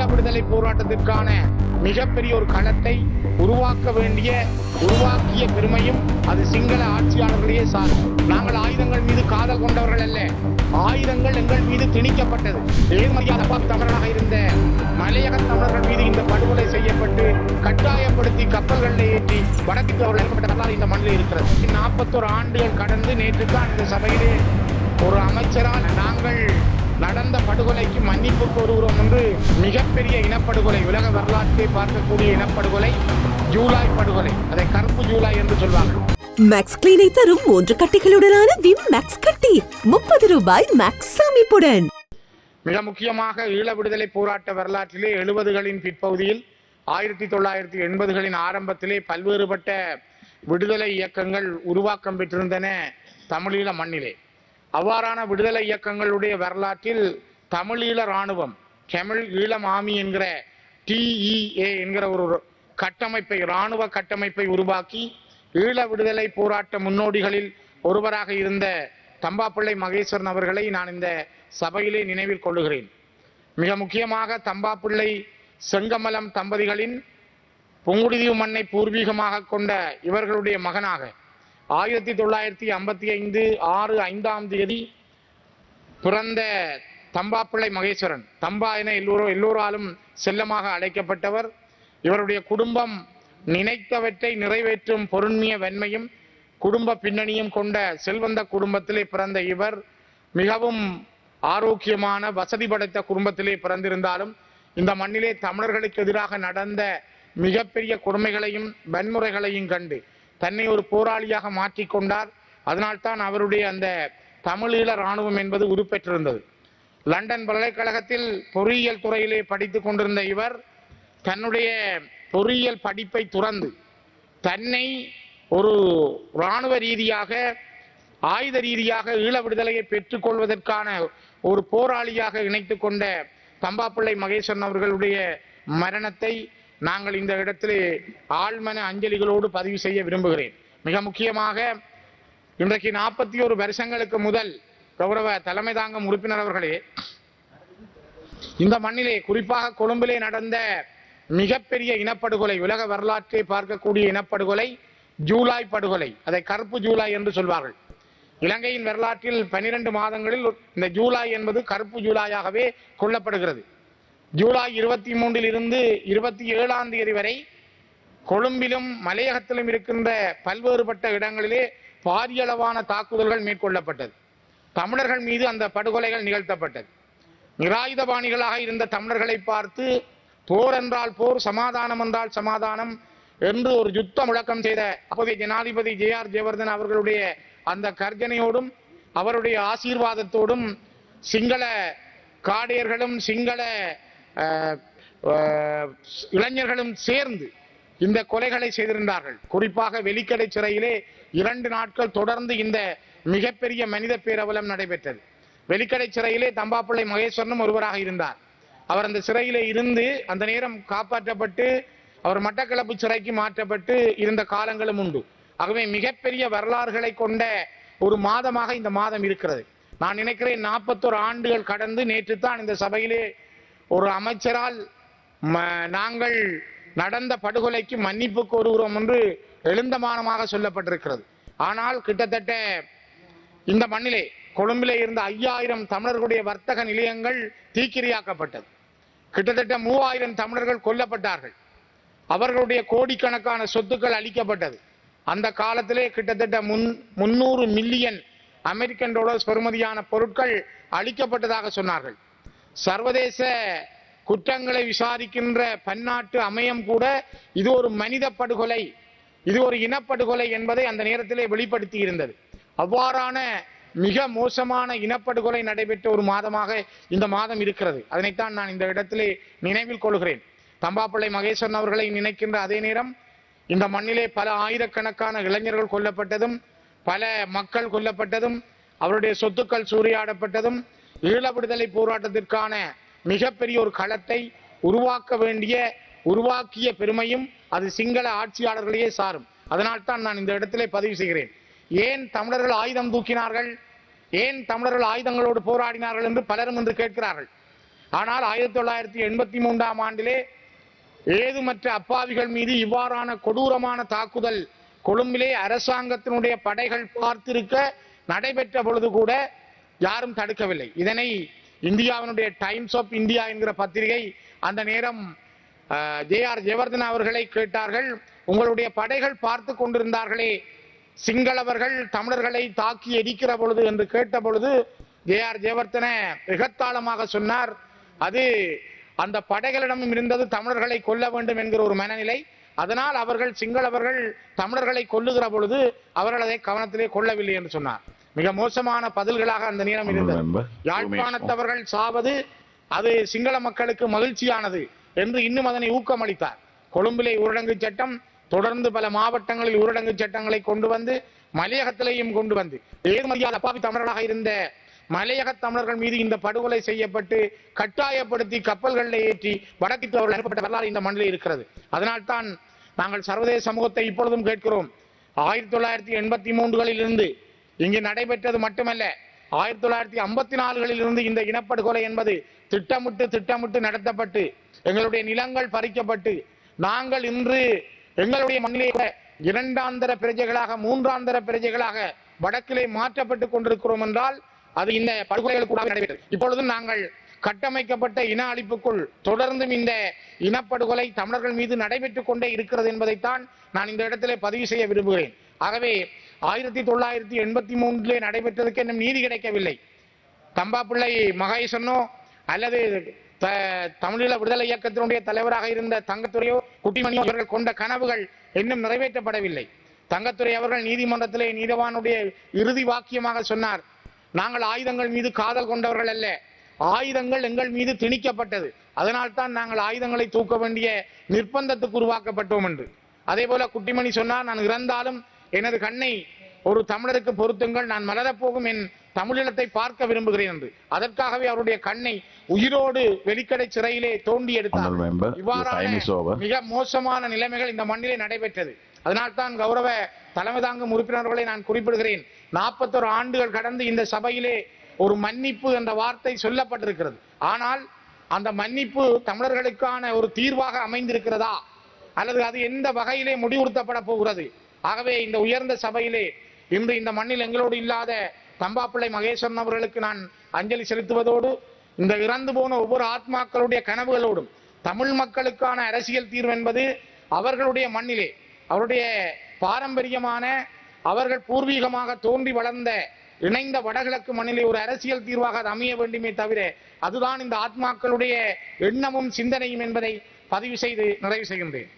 ஈழ விடுதலை போராட்டத்திற்கான மிகப்பெரிய ஒரு களத்தை உருவாக்க வேண்டிய உருவாக்கிய பெருமையும் அது சிங்கள ஆட்சியாளர்களையே சாரும் நாங்கள் ஆயுதங்கள் மீது காதல் கொண்டவர்கள் அல்ல. ஆயுதங்கள் எங்கள் மீது திணிக்கப்பட்டது. ஏழ்மையான தமிழராக இருந்த மலையக தமிழர்கள் மீது இந்த படுகொலை செய்யப்பட்டு கட்டாயப்படுத்தி கப்பல்களில் ஏற்றி வடக்கு அவர்கள் இறக்கப்பட்ட இந்த மண்ணில் இருக்கிறது. நாற்பத்தோரு ஆண்டுகள் கடந்து நேற்று தான் இந்த சபையிலே ஒரு அமைச்சரால் நாங்கள் நடந்த படுகொலைக்கு மன்னிப்பு கோருகிறோம் என்று மிகப்பெரிய இனப்படுகொலை உலக வரலாற்றை பார்க்கக்கூடிய இனப்படுகொலை ஜூலை படுகொலை. அதை கருப்பு ஜூலை என்று சொல்வார்கள் மேக்ஸ் கிளீனை தரும் மூன்று கட்டிகளுடனான விம் மேக்ஸ் கட்டி. முப்பது ரூபாய் மேக்ஸ் சேமிப்புடன். மிக முக்கியமாக ஈழ விடுதலை போராட்ட வரலாற்றிலே எழுபதுகளின் பிற்பகுதியில் ஆயிரத்தி தொள்ளாயிரத்தி எண்பதுகளின் ஆரம்பத்திலே பல்வேறுபட்ட விடுதலை இயக்கங்கள் உருவாக்கம் பெற்றிருந்தன தமிழீழ மண்ணிலே. அவ்வாறான விடுதலை இயக்கங்களுடைய வரலாற்றில் தமிழீழ ராணுவம் தமிழ் ஈழமாமி என்கிற டிஇஏ என்கிற ஒரு கட்டமைப்பை இராணுவ கட்டமைப்பை உருவாக்கி ஈழ விடுதலை போராட்ட முன்னோடிகளில் ஒருவராக இருந்த தம்பாப்பிள்ளை மகேஸ்வரன் அவர்களை நான் இந்த சபையிலே நினைவில் கொள்ளுகிறேன். மிக முக்கியமாக தம்பாப்பிள்ளை செங்கமலம் தம்பதிகளின் புங்குடுதீவு மண்ணை பூர்வீகமாக கொண்ட இவர்களுடைய மகனாக ஆயிரத்தி தொள்ளாயிரத்தி ஐம்பத்தி ஐந்து ஆறு ஐந்தாம் தேதி பிறந்த தம்பாப்பிள்ளை மகேஸ்வரன். தம்பா என எல்லோரும் எல்லோராலும் செல்லமாக அழைக்கப்பட்டவர். இவருடைய குடும்பம் நினைத்தவற்றை நிறைவேற்றும் பொருண்மைய வெண்மையும் குடும்ப பின்னணியும் கொண்ட செல்வந்த குடும்பத்திலே பிறந்த இவர். மிகவும் ஆரோக்கியமான வசதி படைத்த குடும்பத்திலே பிறந்திருந்தாலும் இந்த மண்ணிலே தமிழர்களுக்கு எதிராக நடந்த மிகப்பெரிய கொடுமைகளையும் வன்முறைகளையும் கண்டு தன்னை ஒரு போராளியாக மாற்றிக்கொண்டார் அதனால்தான் அவருடைய அந்த தமிழீழ ராணுவம் என்பது உருப்பெற்றிருந்தது. லண்டன் பல்கலைக்கழகத்தில் பொறியியல் துறையிலே படித்துக் கொண்டிருந்த இவர் தன்னுடைய பொறியியல் படிப்பை துறந்து தன்னை ஒரு இராணுவ ரீதியாக ஆயுத ரீதியாக ஈழ விடுதலையை பெற்றுக்கொள்வதற்கான ஒரு போராளியாக இணைத்து கொண்ட தம்பாப்பிள்ளை மகேசன் அவர்களுடைய மரணத்தை நாங்கள் இந்த இடத்திலே ஆழ்மன அஞ்சலிகளோடு பதிவு செய்ய விரும்புகிறேன். மிக முக்கியமாக இன்றைக்கு நாற்பத்தி ஒரு வருஷங்களுக்கு முதல் கௌரவ தலைமை தாங்கும் உறுப்பினர் அவர்களே இந்த மண்ணிலே குறிப்பாக கொழும்பிலே நடந்த மிகப்பெரிய இனப்படுகொலை உலக வரலாற்றை பார்க்கக்கூடிய இனப்படுகொலை ஜூலை படுகொலை அதை கருப்பு ஜூலை என்று சொல்வார்கள். இலங்கையின் வரலாற்றில் பனிரெண்டு மாதங்களில் இந்த ஜூலை என்பது கருப்பு ஜூலையாகவே கொள்ளப்படுகிறது. ஜூலை இருபத்தி மூன்றில் இருந்து இருபத்தி ஏழாம் தேதி வரை கொழும்பிலும் மலையகத்திலும் இருக்கின்ற பல்வேறுபட்ட இடங்களிலே பாரியளவான தாக்குதல்கள் மேற்கொள்ளப்பட்டது. தமிழர்கள் மீது அந்த படுகொலைகள் நிகழ்த்தப்பட்டது. நிராயுதபாணிகளாக இருந்த தமிழர்களை பார்த்து போர் என்றால் போர் சமாதானம் என்றால் சமாதானம் என்று ஒரு யுத்த முழக்கம் செய்த அப்போதைய ஜனாதிபதி ஜே ஆர் ஜெயவர்தன் அவர்களுடைய அந்த கர்ஜனையோடும் அவருடைய ஆசீர்வாதத்தோடும் சிங்கள காடையர்களும் சிங்கள இளைஞர்களும் சேர்ந்து இந்த கொலைகளை செய்திருந்தார்கள். குறிப்பாக வெலிக்கடை சிறையிலே இரண்டு நாட்கள் தொடர்ந்து இந்த மிகப்பெரிய மனித பேரவலம் நடைபெற்றது. வெலிக்கடை சிறையிலே தம்பாப்பிள்ளை மகேஸ்வரனும் ஒருவராக இருந்தார். அவர் அந்த சிறையிலே இருந்து அந்த நேரம் காப்பாற்றப்பட்டு அவர் மட்டக்களப்பு சிறைக்கு மாற்றப்பட்டு இருந்த காலங்களும் உண்டு. ஆகவே மிகப்பெரிய வரலாறுகளை கொண்ட ஒரு மாதமாக இந்த மாதம் இருக்கிறது. நான் நினைக்கிறேன் நாற்பத்தோரு ஆண்டுகள் கடந்து நேற்று தான் இந்த சபையிலே ஒரு அமைச்சரால் ம- நாங்கள் நடந்த படுகொலைக்கு மன்னிப்பு கோருகிறோம் என்று எழுந்தமானமாக சொல்லப்பட்டிருக்கிறது. ஆனால் கிட்டத்தட்ட இந்த மண்ணிலே கொழும்பிலே இருந்த ஐயாயிரம் தமிழர்களுடைய வர்த்தக நிலையங்கள் தீக்கிரையாக்கப்பட்டது. கிட்டத்தட்ட மூவாயிரம் தமிழர்கள் கொல்லப்பட்டார்கள். அவர்களுடைய கோடிக்கணக்கான சொத்துக்கள் அளிக்கப்பட்டது அந்த காலத்திலே கிட்டத்தட்ட முன் முன்னூறு மில்லியன் அமெரிக்கன் டாலர்ஸ் பெறுமதியான பொருட்கள் அளிக்கப்பட்டதாக சொன்னார்கள். சர்வதேச குற்றங்களை விசாரிக்கின்ற பன்னாட்டு அமையம் கூட இது ஒரு மனித படுகொலை. இது ஒரு இனப்படுகொலை என்பதை அந்த நேரத்திலே வெளிப்படுத்தி இருந்தது அவ்வாறான மிக மோசமான இனப்படுகொலை நடைபெற்ற ஒரு மாதமாக இந்த மாதம் இருக்கிறது. அதனைத்தான் நான் இந்த இடத்திலே நினைவில் கொள்கிறேன். தம்பாப்பிள்ளை மகேஸ்வரன் அவர்களை நினைக்கின்ற அதே நேரம் இந்த மண்ணிலே பல ஆயிரக்கணக்கான இளைஞர்கள் கொல்லப்பட்டதும் பல மக்கள் கொல்லப்பட்டதும் அவருடைய சொத்துக்கள் சூறையாடப்பட்டதும் ஈழ விடுதலை போராட்டத்திற்கான மிகப்பெரிய ஒரு களத்தை உருவாக்க வேண்டிய உருவாக்கிய பெருமையும் அது சிங்கள ஆட்சியாளர்களையே சாரும். அதனால் தான் நான் இந்த இடத்திலே பதிவு செய்கிறேன். ஏன் தமிழர்கள் ஆயுதம் தூக்கினார்கள்? ஏன் தமிழர்கள் ஆயுதங்களோடு போராடினார்கள் என்று பலரும் என்று கேட்கிறார்கள். ஆனால் ஆயிரத்தி தொள்ளாயிரத்தி எண்பத்தி மூன்றாம் ஆண்டிலே ஏதுமற்ற அப்பாவிகள் மீது இவ்வாறான கொடூரமான தாக்குதல் கொழும்பிலே அரசாங்கத்தினுடைய படைகள் பார்த்திருக்க நடைபெற்ற பொழுது கூட யாரும் தடுக்கவில்லை. இதனை இந்தியாவினுடைய டைம்ஸ் ஆஃப் இந்தியா என்கிற பத்திரிகை அந்த நேரம் ஜே ஆர் ஜெயவர்தன் அவர்களை கேட்டார்கள். உங்களுடைய படைகள் பார்த்து கொண்டிருந்தார்களே. சிங்களவர்கள் தமிழர்களை தாக்கி எரிக்கிற பொழுது என்று கேட்ட பொழுது ஜே ஆர் ஜெயவர்தன மிகத்தாளமாக சொன்னார். அது அந்த படைகளிடம் இருந்தது தமிழர்களை கொல்ல வேண்டும் என்கிற ஒரு மனநிலை. அதனால் அவர்கள் சிங்களவர்கள் தமிழர்களை கொல்லுகிற பொழுது அவர்கள் அதை கவனத்திலே கொள்ளவில்லை என்று சொன்னார். மிக மோசமான பதில்களாக அந்த நேரம் இருந்தது. யாழ்ப்பாணத்தவர்கள் சாவது அது சிங்கள மக்களுக்கு மகிழ்ச்சியானது என்று இன்னும் அதனை ஊக்கமளித்தார். கொழும்பிலே ஊரடங்கு சட்டம் தொடர்ந்து பல மாவட்டங்களில் ஊரடங்கு சட்டங்களை கொண்டு வந்து மலையகத்திலேயும் கொண்டு வந்து ஏர்மதியால் அப்பாவி தமிழர்களாக இருந்த மலையக தமிழர்கள் மீது இந்த படுகொலை செய்யப்பட்டு கட்டாயப்படுத்தி கப்பல்களில் ஏற்றி வடக்கு அவர்கள் அனுப்பப்பட்ட வரலாறு இந்த மண்ணில் இருக்கிறது. அதனால்தான் நாங்கள் சர்வதேச சமூகத்தை இப்பொழுதும் கேட்கிறோம். ஆயிரத்தி தொள்ளாயிரத்தி எண்பத்தி மூன்றுகளில் இருந்து இங்கு நடைபெற்றது மட்டுமல்ல ஆயிரத்தி தொள்ளாயிரத்தி ஐம்பத்தி நாலுகளில் இருந்து இந்த இனப்படுகொலை என்பது திட்டமிட்டு திட்டமிட்டு நடத்தப்பட்டு எங்களுடைய நிலங்கள் பறிக்கப்பட்டு நாங்கள் இன்று எங்களுடைய மண்ணிலே கூட இரண்டாந்தர பிரஜைகளாக மூன்றாந்தர பிரஜைகளாக வடக்கிலே மாற்றப்பட்டு கொண்டிருக்கிறோம் என்றால் அது இந்த படுகொலைகள் கூட நடைபெற்றது இப்பொழுதும் நாங்கள் கட்டமைக்கப்பட்ட இன அழிப்புக்குள் தொடர்ந்தும் இந்த இனப்படுகொலை தமிழர்கள் மீது நடைபெற்றுக் கொண்டே இருக்கிறது என்பதைத்தான் நான் இந்த இடத்திலே பதிவு செய்ய விரும்புகிறேன். ஆகவே ஆயிரத்தி தொள்ளாயிரத்தி எண்பத்தி மூன்றிலே நடைபெற்றதுக்கு இன்னும் நீதி கிடைக்கவில்லை. தம்பாப்பிள்ளை மகேசனோ அல்லது த- தமிழீழ விடுதலை இயக்கத்தினுடைய தலைவராக இருந்த தங்கத்துறையோ குட்டிமணியோ இவர்கள் கொண்ட கனவுகள் இன்னும் நிறைவேற்றப்படவில்லை. தங்கத்துறை அவர்கள் நீதிமன்றத்திலே நீதவானுடைய இறுதி வாக்கியமாக சொன்னார். நாங்கள் ஆயுதங்கள் மீது காதல் கொண்டவர்கள் அல்ல. ஆயுதங்கள் எங்கள் மீது திணிக்கப்பட்டது. அதனால்தான் நாங்கள் ஆயுதங்களை தூக்க வேண்டிய நிர்பந்தத்துக்கு உருவாக்கப்பட்டோம் என்று. அதே போல குட்டிமணி சொன்னார் நான் இறந்தாலும் எனது கண்ணை ஒரு தமிழருக்கு பொருத்துங்கள். நான் மலரப் போகும் என் தமிழீழத்தை பார்க்க விரும்புகிறேன் என்று. அதற்காகவே அவருடைய கண்ணை உயிரோடு வெளிக்கடை சிறையிலே தோண்டி எடுத்தார். இவ்வாறான மிக மோசமான நிலைமைகள் இந்த மண்ணிலே நடைபெற்றது. அதனால்தான் கௌரவ தலைமை தாங்கும் உறுப்பினர்களை நான் குறிப்பிடுகிறேன். நாற்பத்தொரு ஆண்டுகள் கடந்து இந்த சபையிலே ஒரு மன்னிப்பு என்ற வார்த்தை சொல்லப்பட்டிருக்கிறது. ஆனால் அந்த மன்னிப்பு தமிழர்களுக்கான ஒரு தீர்வாக அமைந்திருக்கிறதா? அல்லது அது எந்த வகையிலே முடிவுறுத்தப்பட போகிறது? ஆகவே இந்த உயர்ந்த சபையிலே இன்று இந்த மண்ணில் எங்களோடு இல்லாத தம்பாப்பிள்ளை மகேஸ்வரன் அவர்களுக்கு நான் அஞ்சலி செலுத்துவதோடு இந்த இறந்து போன ஒவ்வொரு ஆத்மாக்களுடைய கனவுகளோடும் தமிழ் மக்களுக்கான அரசியல் தீர்வு என்பது அவர்களுடைய மண்ணிலே அவருடைய பாரம்பரியமான அவர்கள் பூர்வீகமாக தோன்றி வளர்ந்த இணைந்த வடகிழக்கு மண்ணிலே ஒரு அரசியல் தீர்வாக அது அமைய வேண்டுமே தவிர அதுதான் இந்த ஆத்மாக்களுடைய எண்ணமும் சிந்தனையும் என்பதை பதிவு செய்து நிறைவு செய்கின்றேன்.